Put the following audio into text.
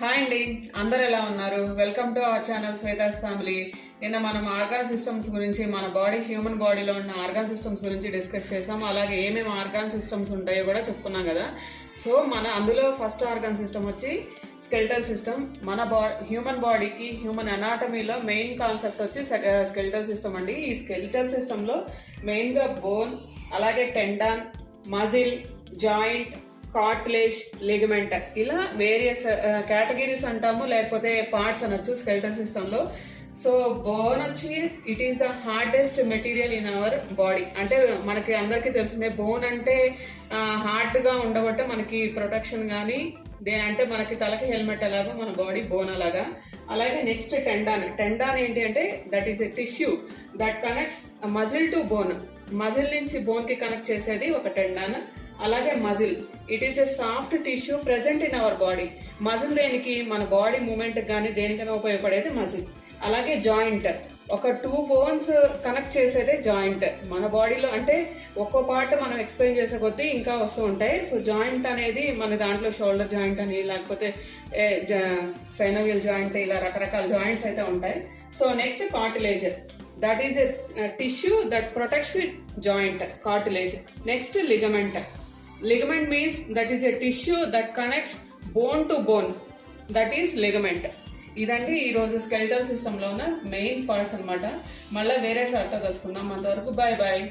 Hi అండి అందరు ఎలా ఉన్నారు? Welcome to our channel Shweta's family నిన్న మనం ఆర్గాన్ సిస్టమ్స్ గురించి మన బాడీ హ్యూమన్ బాడీలో ఉన్న ఆర్గాన్ సిస్టమ్స్ గురించి డిస్కస్ చేసాం అలాగే ఏమేమి ఆర్గాన్ సిస్టమ్స్ ఉంటాయో కూడా చెప్పుకున్నాం కదా. సో మన అందులో ఫస్ట్ ఆర్గాన్ సిస్టమ్ వచ్చి స్కెల్టల్ సిస్టమ్ మన బా హ్యూమన్ బాడీకి హ్యూమన్ అనాటమీలో మెయిన్ కాన్సెప్ట్ వచ్చి స్కెల్టల్ సిస్టమ్ eh, అండి. ఈ స్కెల్టల్ సిస్టంలో మెయిన్గా బోన్ అలాగే tendon muscle joint cartilage ligament. ఇలా వేరియస్ కేటగిరీస్ uh, అంటాము లేకపోతే పార్ట్స్ అనొచ్చు స్కెల్టల్ సిస్టంలో సో బోన్ వచ్చి it is the hardest material in our body అంటే మనకి అందరికీ తెలిసిందే బోన్ అంటే హార్డ్గా ఉండబట్టే మనకి ప్రొటెక్షన్ కానీ అంటే మనకి తలకి హెల్మెట్ ఎలాగో మన బాడీ బోన్ అలాగా అలాగే నెక్స్ట్ టెండాన్ టెండాన్ ఏంటి అంటే that is a tissue that connects muscle to bone muscle నుంచి బోన్కి కనెక్ట్ చేసేది ఒక టెండాన్ అలాగే muscle. It is a soft tissue present in our body muscle దేనికి? మన బాడీ మూమెంట్ కానీ దేనికైనా ఉపయోగపడేది మజిల్. అలాగే జాయింట్ ఒక టూ బోన్స్ కనెక్ట్ చేసేదే జాయింట్ మన బాడీలో అంటే ఒక్కో పార్ట్ మనం ఎక్స్ప్లెయిన్ చేసే కొద్దీ ఇంకా వస్తూ ఉంటాయి. సో జాయింట్ అనేది మన దాంట్లో షోల్డర్ జాయింట్ అని లేకపోతే సైనవియల్ జాయింట్ ఇలా రకరకాల జాయింట్స్ అయితే ఉంటాయి. So next cartilage that is a tissue that protects joint cartilage next ligament ligament means that is a tissue that connects bone to bone that is ligament ఇదండి ఈరోజు skeletal system ఉన్న main parts అన్నమాట. మళ్ళీ వేరే షార్ట్తో కలుసుకుందాం. అంతవరకు bye bye